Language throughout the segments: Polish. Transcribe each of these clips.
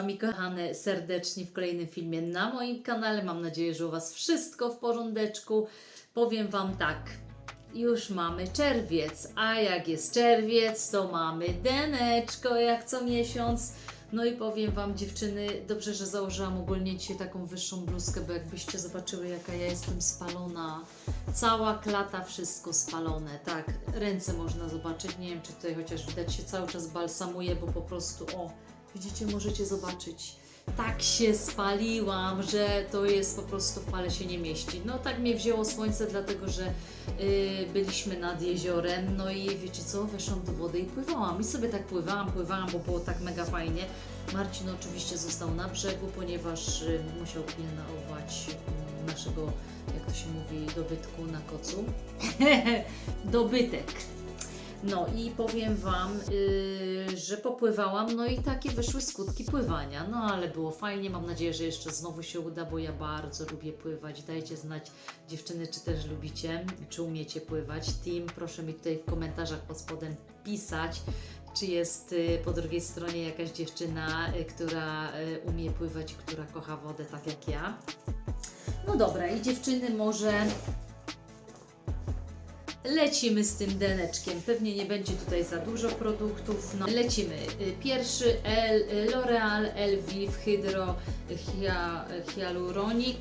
Wami kochane serdecznie w kolejnym filmie na moim kanale. Mam nadzieję, że u Was wszystko w porządeczku. Powiem Wam tak, już mamy czerwiec, a jak jest czerwiec, to mamy deneczko jak co miesiąc. No i powiem Wam dziewczyny, dobrze, że założyłam ogólnie dzisiaj taką wyższą bluzkę, bo jakbyście zobaczyły jaka ja jestem spalona. Cała klata, wszystko spalone, tak. Ręce można zobaczyć, nie wiem czy tutaj chociaż widać się cały czas balsamuje, bo po prostu, o, widzicie, możecie zobaczyć. Tak się spaliłam, że to jest po prostu w pale się nie mieści. No tak mnie wzięło słońce, dlatego że y, byliśmy nad jeziorem, no i wiecie co, weszłam do wody i pływałam. I sobie tak pływałam, pływałam, bo było tak mega fajnie. Marcin oczywiście został na brzegu, ponieważ y, musiał pilnować y, naszego, jak to się mówi, dobytku na kocu. Dobytek. No i powiem Wam, yy, że popływałam, no i takie wyszły skutki pływania. No ale było fajnie, mam nadzieję, że jeszcze znowu się uda, bo ja bardzo lubię pływać. Dajcie znać dziewczyny, czy też lubicie, czy umiecie pływać. Team, proszę mi tutaj w komentarzach pod spodem pisać, czy jest y, po drugiej stronie jakaś dziewczyna, y, która y, umie pływać która kocha wodę tak jak ja. No dobra, i dziewczyny może Lecimy z tym deneczkiem. Pewnie nie będzie tutaj za dużo produktów. No, lecimy. Y, Pierwszy y, L'Oreal Elvive Hydro Hyaluronic.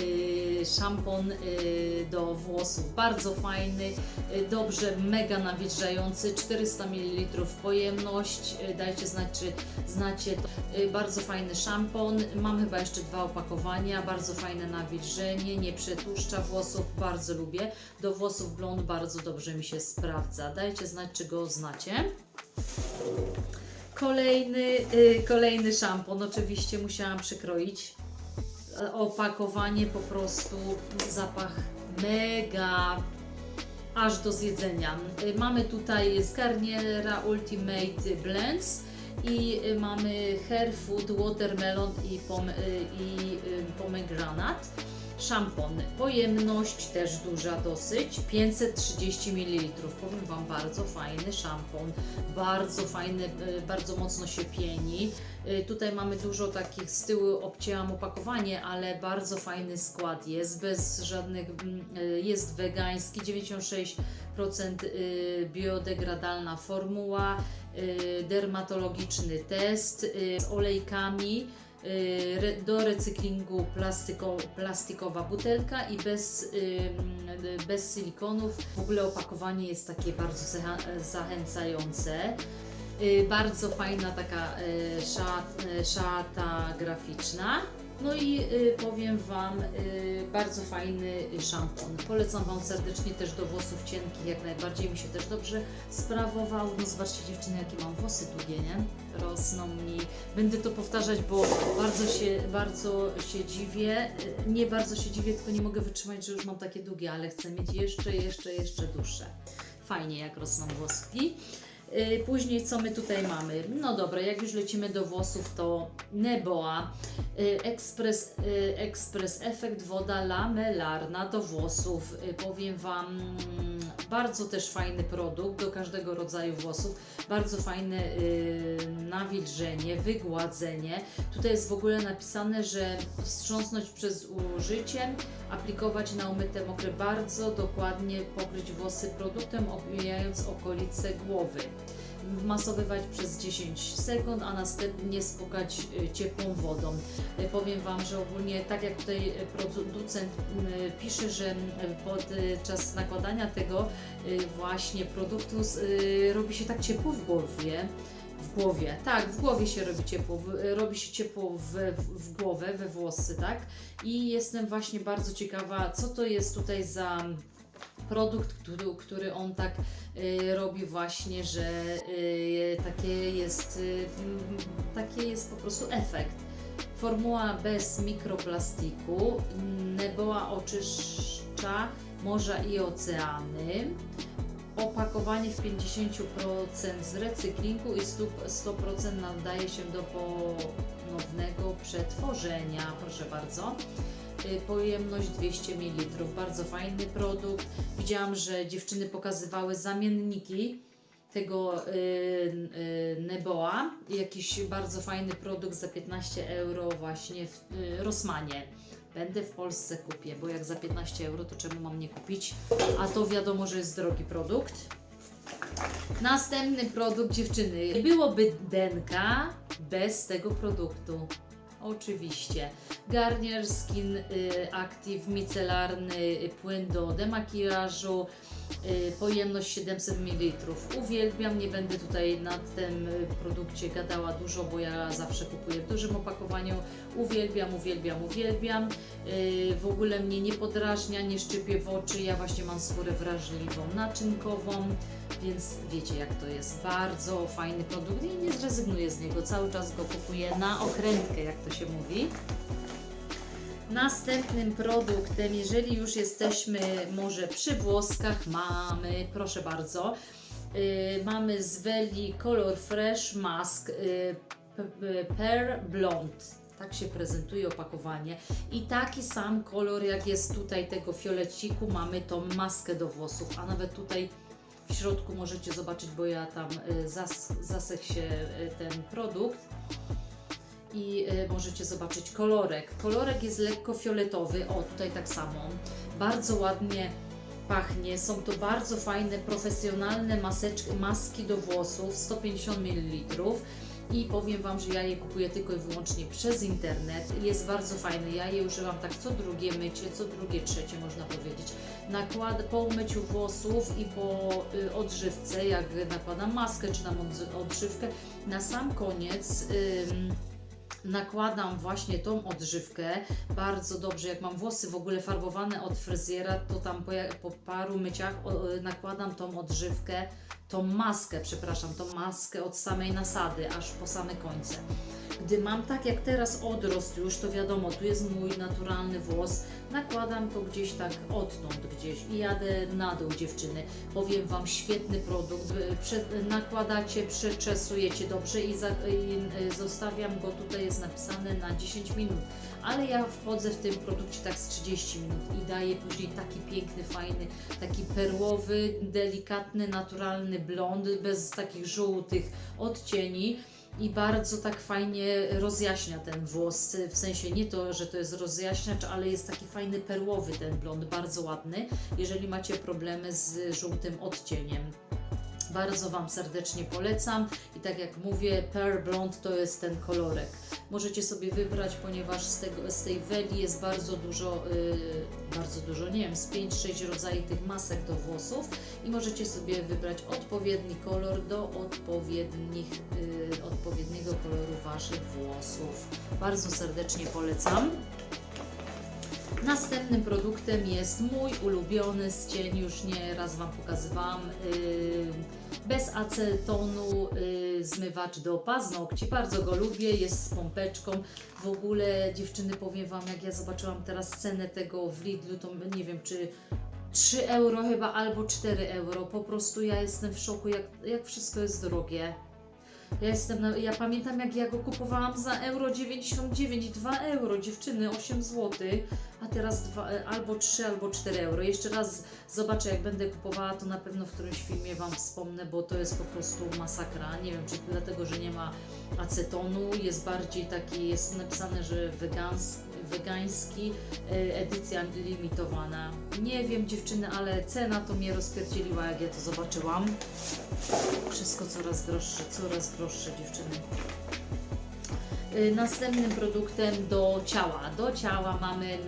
Y, Szampon y, do włosów. Bardzo fajny, y, dobrze, mega nawilżający. 400 ml pojemność. Dajcie znać, czy znacie to. Bardzo fajny szampon. Mam chyba jeszcze dwa opakowania. Bardzo fajne nawilżenie, nie przetłuszcza włosów. Bardzo lubię. Do włosów blond bardzo dobrze mi się sprawdza. Dajcie znać, czy go znacie. Kolejny, kolejny szampon. Oczywiście musiałam przykroić. Opakowanie po prostu zapach mega aż do zjedzenia. Mamy tutaj z Ultimate Blends i mamy Hair Food Watermelon i, pom, i pomegranat. Szampon, pojemność też duża dosyć, 530 ml. Powiem Wam, bardzo fajny szampon, bardzo fajny, y, bardzo mocno się pieni. Y, Tutaj mamy dużo takich, z tyłu obcięłam opakowanie, ale bardzo fajny skład jest, bez żadnych, mm, y, jest wegański, 96% y, biodegradalna formuła, dermatologiczny test z olejkami, do recyklingu plastiko, plastikowa butelka i bez, ym, bez silikonów. W ogóle opakowanie jest takie bardzo zachęcające. Y, Bardzo fajna taka y, szat, y, szata graficzna. No i y, powiem Wam, y, bardzo fajny szampon. Polecam Wam serdecznie też do włosów cienkich, jak najbardziej mi się też dobrze sprawował. No zobaczcie dziewczyny, jakie mam włosy długie, nie? Rosną mi. Będę to powtarzać, bo bardzo się, bardzo się dziwię. Y, Nie bardzo się dziwię, tylko nie mogę wytrzymać, że już mam takie długie, ale chcę mieć jeszcze, jeszcze, jeszcze dłuższe. Fajnie, jak rosną włoski. Y, Później co my tutaj mamy? No dobra, jak już lecimy do włosów, to Neboa y, Express, y, Express Efekt Woda Lamelarna do włosów. Powiem Wam, mm, bardzo też fajny produkt do każdego rodzaju włosów. Bardzo fajne nawilżenie, wygładzenie. Tutaj jest w ogóle napisane, że wstrząsnąć przez użycie, aplikować na umyte mokre, bardzo dokładnie pokryć włosy produktem, omijając okolice głowy wmasowywać przez 10 sekund, a następnie spłukać y, ciepłą wodą. Y, Powiem Wam, że ogólnie tak jak tutaj producent y, pisze, że podczas nakładania tego właśnie produktu robi się tak ciepło w głowie. W głowie, tak, w głowie się robi ciepło, robi się ciepło w, w głowę, we włosy, tak? I jestem właśnie bardzo ciekawa, co to jest tutaj za produkt, który, który on tak y, robi właśnie, że y, takie jest, y, mm, takie jest po prostu efekt. Formuła bez mikroplastiku, Neboa oczyszcza morza i oceany. Opakowanie w 50% z recyklingu i 100%, 100% nadaje się do ponownego przetworzenia. Proszę bardzo. Y, Pojemność 200 ml. Bardzo fajny produkt. Widziałam, że dziewczyny pokazywały zamienniki tego y, y, Neboa. Jakiś bardzo fajny produkt za 15 euro właśnie w y, Rossmanie. Będę w Polsce kupię, bo jak za 15 euro, to czemu mam nie kupić? A to wiadomo, że jest drogi produkt. Następny produkt dziewczyny. Nie byłoby denka bez tego produktu. Oczywiście. Garnier Skin y, Active micelarny y, płyn do demakijażu. Y, pojemność 700 ml. Uwielbiam, nie będę tutaj na tym y, produkcie gadała dużo, bo ja zawsze kupuję w dużym opakowaniu. Uwielbiam, uwielbiam, uwielbiam. Y, w ogóle mnie nie podrażnia, nie szczypie w oczy. Ja właśnie mam skórę wrażliwą, naczynkową, więc wiecie jak to jest. Bardzo fajny produkt i nie zrezygnuję z niego. Cały czas go kupuję na okrętkę, jak to się mówi. Następnym produktem, jeżeli już jesteśmy może przy włoskach, mamy, proszę bardzo, y, mamy z Veli Color Fresh Mask y, p- p- Pear Blonde. Tak się prezentuje opakowanie. I taki sam kolor, jak jest tutaj tego fioleciku, mamy tą maskę do włosów, a nawet tutaj w środku możecie zobaczyć, bo ja tam y, zas, zasek się y, ten produkt i y, możecie zobaczyć kolorek. Kolorek jest lekko fioletowy, o tutaj tak samo. Bardzo ładnie pachnie. Są to bardzo fajne, profesjonalne maseczki, maski do włosów, 150 ml. I powiem Wam, że ja je kupuję tylko i wyłącznie przez internet. Jest bardzo fajny. Ja je używam tak co drugie mycie, co drugie, trzecie można powiedzieć. Nakład po umyciu włosów i po y, odżywce, jak nakładam maskę czy tam odży- odżywkę, na sam koniec ym, nakładam właśnie tą odżywkę bardzo dobrze. Jak mam włosy w ogóle farbowane od fryzjera, to tam po, po paru myciach y, nakładam tą odżywkę, tą maskę, przepraszam, tą maskę od samej nasady aż po same końce. Gdy mam tak jak teraz odrost już, to wiadomo, tu jest mój naturalny włos, nakładam to gdzieś tak odtąd gdzieś i jadę na dół dziewczyny. Powiem Wam, świetny produkt, nakładacie, przeczesujecie dobrze i, i y, zostawiam go, tutaj jest napisane na 10 minut, ale ja wchodzę w tym produkcie tak z 30 minut i daję później taki piękny, fajny, taki perłowy, delikatny, naturalny blond, bez takich żółtych odcieni i bardzo tak fajnie rozjaśnia ten włos. W sensie nie to, że to jest rozjaśniacz, ale jest taki fajny perłowy ten blond, bardzo ładny, jeżeli macie problemy z żółtym odcieniem. Bardzo Wam serdecznie polecam i tak jak mówię, Pearl Blonde to jest ten kolorek. Możecie sobie wybrać, ponieważ z, tego, z tej weli jest bardzo dużo, yy, bardzo dużo, nie wiem, z 5-6 rodzajów tych masek do włosów i możecie sobie wybrać odpowiedni kolor do odpowiednich, yy, odpowiedniego koloru Waszych włosów. Bardzo serdecznie polecam. Następnym produktem jest mój ulubiony z cień, już nie raz Wam pokazywałam, yy, bez acetonu yy, zmywacz do paznokci. Bardzo go lubię, jest z pompeczką. W ogóle dziewczyny powiem Wam, jak ja zobaczyłam teraz cenę tego w Lidlu, to nie wiem czy 3 euro chyba albo 4 euro. Po prostu ja jestem w szoku, jak, jak wszystko jest drogie. Ja jestem, ja pamiętam jak ja go kupowałam za euro 99, 2 euro, dziewczyny 8 zł, a teraz dwa, albo 3 albo 4 euro. Jeszcze raz zobaczę jak będę kupowała, to na pewno w którymś filmie Wam wspomnę, bo to jest po prostu masakra. Nie wiem, czy dlatego, że nie ma acetonu, jest bardziej taki, jest napisane, że wegański, wegański e, edycja limitowana. Nie wiem dziewczyny, ale cena to mnie rozpierdzieliła jak ja to zobaczyłam. Wszystko coraz droższe, coraz droższe dziewczyny. Y, Następnym produktem do ciała. Do ciała mamy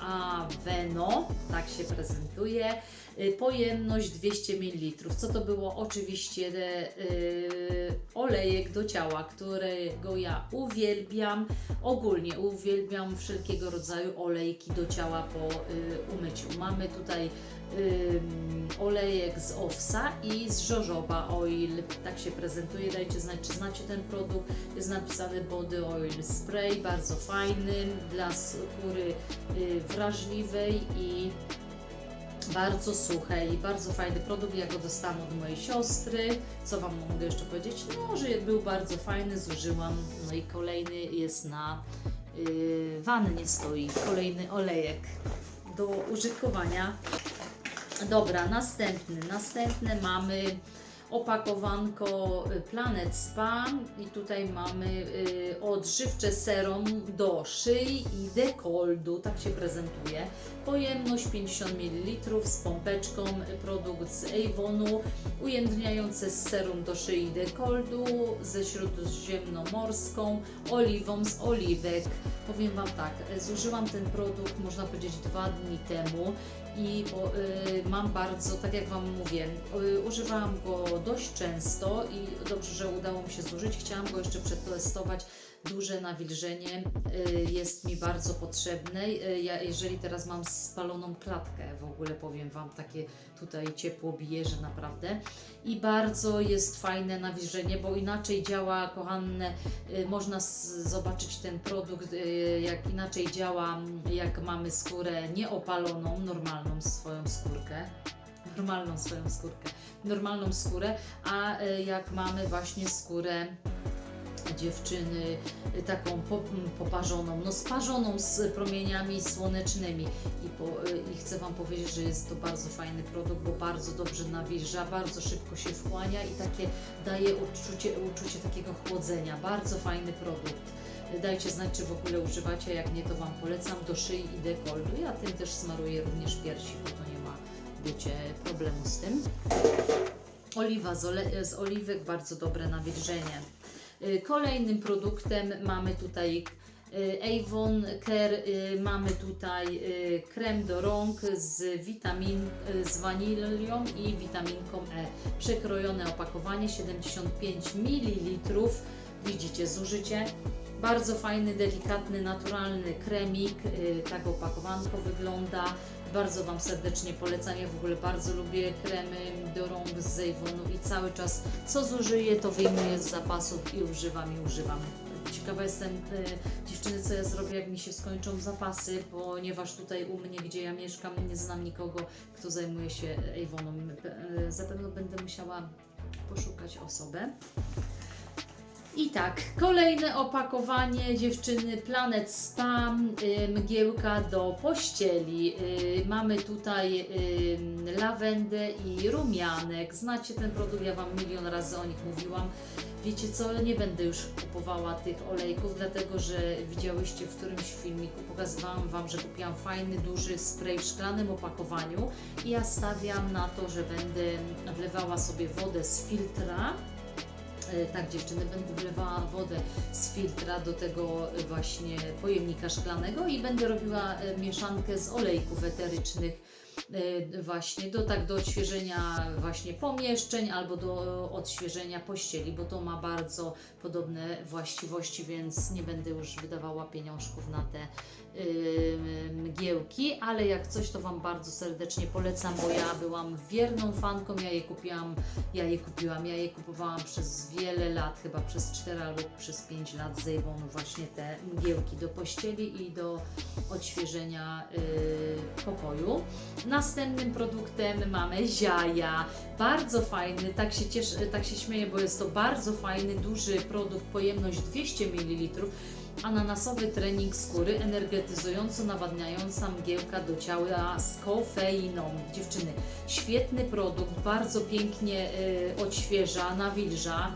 Aveno, tak się prezentuje. Y, Pojemność 200 ml. Co to było? Oczywiście y, olejek do ciała, którego ja uwielbiam. Ogólnie uwielbiam wszelkiego rodzaju olejki do ciała po y, umyciu. Mamy tutaj olejek z owsa i z jojoba oil. Tak się prezentuje. Dajcie znać, czy znacie ten produkt. Jest napisany body oil spray, bardzo fajny dla skóry wrażliwej i bardzo suchej, bardzo fajny produkt. Ja go dostałam od mojej siostry. Co Wam mogę jeszcze powiedzieć? No, że był bardzo fajny, zużyłam. No i kolejny jest na yy, wannie stoi. Kolejny olejek do użytkowania. Dobra, następny. Następne mamy Opakowanko y, Planet Spa i tutaj mamy y, odżywcze serum do szyi i dekoldu, tak się prezentuje. Pojemność 50 ml z pompeczką, y, produkt z Avonu, ujędrniające serum do szyi i dekoldu ze śródziemnomorską oliwą z oliwek. Powiem Wam tak, zużyłam ten produkt, można powiedzieć, dwa dni temu i y, mam bardzo, tak jak Wam mówię, y, używałam go dość często i dobrze, że udało mi się zużyć. Chciałam go jeszcze przetestować. Duże nawilżenie y, jest mi bardzo potrzebne. Y, ja, jeżeli teraz mam spaloną klatkę, w ogóle powiem Wam, takie tutaj ciepło bije, że naprawdę. I bardzo jest fajne nawilżenie, bo inaczej działa, kochane, y, można zobaczyć ten produkt, jak inaczej działa, jak mamy skórę nieopaloną, normalną swoją skórkę. Normalną swoją skórkę, normalną skórę, a jak mamy właśnie skórę dziewczyny y, taką po, m, poparzoną, no sparzoną z promieniami słonecznymi i, po, y, i chcę Wam powiedzieć, że jest to bardzo fajny produkt, bo bardzo dobrze nawilża, bardzo szybko się wchłania i takie daje uczucie, uczucie takiego chłodzenia, bardzo fajny produkt. Dajcie znać, czy w ogóle używacie, jak nie to Wam polecam do szyi i dekoltu. Ja tym też smaruję również piersi, bo to nie ma, wiecie, problemu z tym. Oliwa z, z oliwek, bardzo dobre nawilżenie. Y, Kolejnym produktem mamy tutaj y, Avon Care, y, mamy tutaj krem do rąk z witamin, z wanilią i witaminką E. Przekrojone opakowanie 75 ml. Widzicie zużycie. Bardzo fajny, delikatny, naturalny kremik. y, Tak opakowanko wygląda. Bardzo Wam serdecznie polecam. Ja w ogóle bardzo lubię kremy do rąk z Avonu i cały czas co zużyję, to wyjmuję z zapasów i używam i używam. Ciekawa jestem, e, dziewczyny, co ja zrobię, jak mi się skończą zapasy, ponieważ tutaj u mnie, gdzie ja mieszkam, nie znam nikogo, kto zajmuje się Avonem. E, Zapewne będę musiała poszukać osobę. I tak, kolejne opakowanie dziewczyny Planet Spa, y, mgiełka do pościeli. Y, mamy tutaj y, lawendę i rumianek. Znacie ten produkt, ja Wam milion razy o nich mówiłam. Wiecie co, nie będę już kupowała tych olejków, dlatego że widziałyście w którymś filmiku, pokazywałam Wam, że kupiłam fajny, duży spray w szklanym opakowaniu i ja stawiam na to, że będę wlewała sobie wodę z filtra Tak, dziewczyny, będę wlewała wodę z filtra do tego e, właśnie pojemnika szklanego i będę robiła e, mieszankę z olejków eterycznych właśnie do tak do odświeżenia właśnie pomieszczeń albo do odświeżenia pościeli, bo to ma bardzo podobne właściwości, więc nie będę już wydawała pieniążków na te y, mgiełki, ale jak coś to Wam bardzo serdecznie polecam, bo ja byłam wierną fanką, ja je kupiłam, ja je kupiłam, ja je kupowałam przez wiele lat, chyba przez 4 albo przez 5 lat z właśnie te mgiełki do pościeli i do odświeżenia y, pokoju. Następnym produktem mamy ziaja, bardzo fajny, tak się cieszę, tak się śmieję, bo jest to bardzo fajny, duży produkt, pojemność 200 ml, ananasowy trening skóry, energetyzująco nawadniająca mgiełka do ciała z kofeiną. Dziewczyny, świetny produkt, bardzo pięknie y, odświeża, nawilża.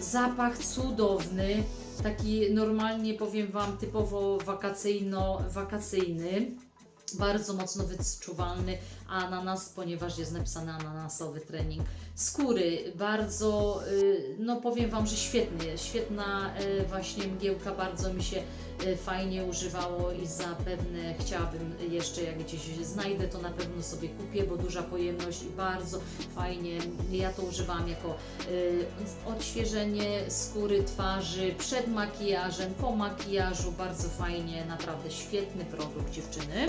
Zapach cudowny, taki normalnie powiem Wam typowo wakacyjno-wakacyjny. Bardzo mocno wyczuwalny ananas, ponieważ jest napisany ananasowy trening skóry. Bardzo, y, no powiem Wam, że świetny, świetna y, właśnie mgiełka, bardzo mi się fajnie używało i zapewne chciałabym jeszcze, jak gdzieś znajdę, to na pewno sobie kupię, bo duża pojemność i bardzo fajnie. Ja to używam jako y, odświeżenie skóry, twarzy, przed makijażem, po makijażu, bardzo fajnie, naprawdę świetny produkt dziewczyny.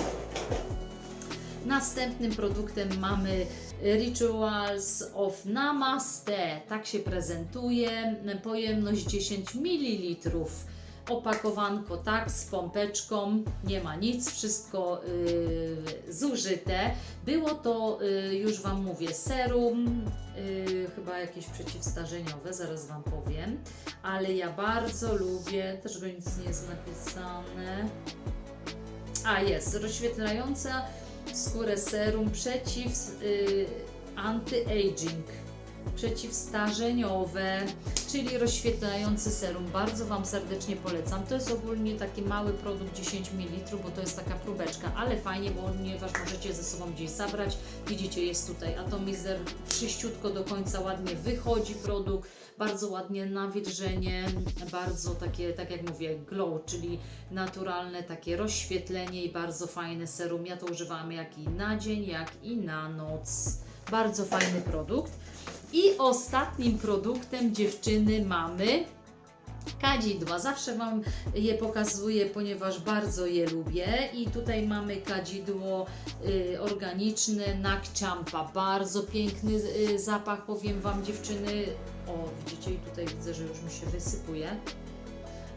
Następnym produktem mamy Rituals of Namaste. Tak się prezentuje. Pojemność 10 ml. Opakowanko tak, z pompeczką, nie ma nic, wszystko yy, zużyte. Było to, yy, już Wam mówię, serum, yy, chyba jakieś przeciwstarzeniowe, zaraz Wam powiem, ale ja bardzo lubię, też go nic nie jest napisane. A jest, rozświetlająca skórę serum przeciw anti-aging. Przeciwstarzeniowe, czyli rozświetlający serum. Bardzo Wam serdecznie polecam. To jest ogólnie taki mały produkt 10 ml, bo to jest taka próbeczka, ale fajnie, bo ponieważ możecie ze sobą gdzieś zabrać. Widzicie, jest tutaj atomizer, wszyściutko do końca ładnie wychodzi produkt, bardzo ładnie nawilżenie, bardzo takie, tak jak mówię, glow, czyli naturalne takie rozświetlenie i bardzo fajne serum. Ja to używam jak i na dzień, jak i na noc. Bardzo fajny produkt. I ostatnim produktem dziewczyny mamy kadzidła. Zawsze Wam je pokazuję, ponieważ bardzo je lubię. I tutaj mamy kadzidło y, organiczne Nak Champa. Bardzo piękny y, zapach, powiem Wam dziewczyny. O, widzicie, i tutaj widzę, że już mi się wysypuje.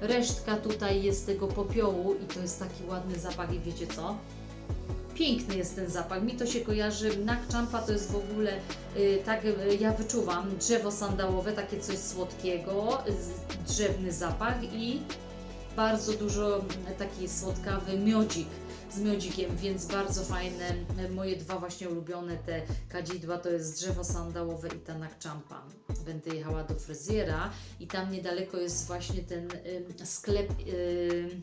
Resztka tutaj jest tego popiołu i to jest taki ładny zapach i wiecie co? Piękny jest ten zapach. Mi to się kojarzy. Nak Champa to jest w ogóle y, tak, y, ja wyczuwam drzewo sandałowe, takie coś słodkiego, drzewny zapach i bardzo dużo mm, taki słodkawy miodzik z miodzikiem, więc bardzo fajne. Y, Moje dwa właśnie ulubione te kadzidła to jest drzewo sandałowe i ta Nak Champa. Będę jechała do fryzjera i tam niedaleko jest właśnie ten y, sklep y,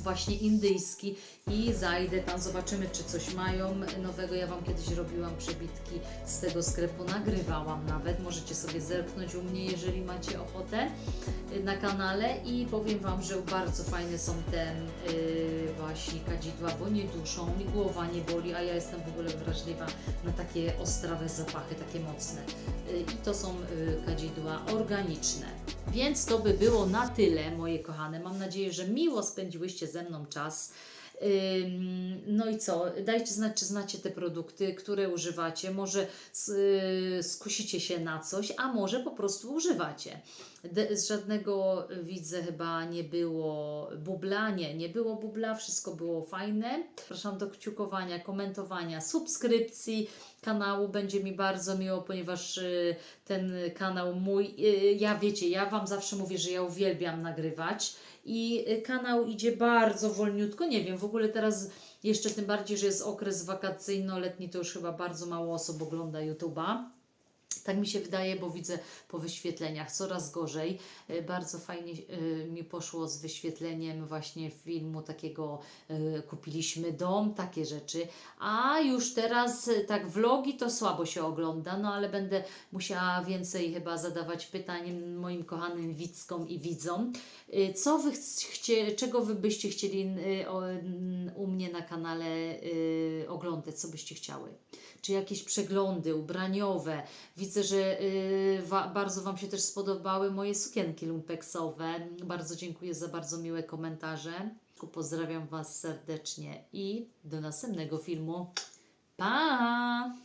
właśnie indyjski i zajdę tam, zobaczymy czy coś mają nowego. Ja Wam kiedyś robiłam przebitki z tego sklepu, nagrywałam nawet, możecie sobie zerknąć u mnie, jeżeli macie ochotę y, na kanale i powiem Wam, że bardzo fajne są te y, właśnie kadzidła, bo nie duszą, mi głowa nie boli, a ja jestem w ogóle wrażliwa na takie ostrawe zapachy, takie mocne. Y, I to są y, kadzidła organiczne. Więc to by było na tyle, moje kochane. Mam nadzieję, że miło spędziłyście ze mną czas. No i co? Dajcie znać, czy znacie te produkty, które używacie. Może y, skusicie się na coś, a może po prostu używacie. Z żadnego widzę chyba nie było bubla, nie, nie było bubla, wszystko było fajne. Zapraszam do kciukowania, komentowania, subskrypcji kanału. Będzie mi bardzo miło, ponieważ y, ten kanał mój, y, ja wiecie, ja Wam zawsze mówię, że ja uwielbiam nagrywać i y, kanał idzie bardzo wolniutko, nie wiem, w ogóle teraz jeszcze tym bardziej, że jest okres wakacyjno-letni, to już chyba bardzo mało osób ogląda YouTube'a. Tak mi się wydaje, bo widzę po wyświetleniach coraz gorzej. E, Bardzo fajnie e, mi poszło z wyświetleniem właśnie filmu takiego e, kupiliśmy dom, takie rzeczy. A już teraz tak vlogi to słabo się ogląda, no ale będę musiała więcej chyba zadawać pytań moim kochanym widzkom i widzom. Co wy chcie, czego wy byście chcieli u mnie na kanale oglądać, co byście chciały? Czy jakieś przeglądy ubraniowe. Widzę, że y, wa, bardzo Wam się też spodobały moje sukienki lumpeksowe. Bardzo dziękuję za bardzo miłe komentarze. Pozdrawiam Was serdecznie i do następnego filmu. Pa!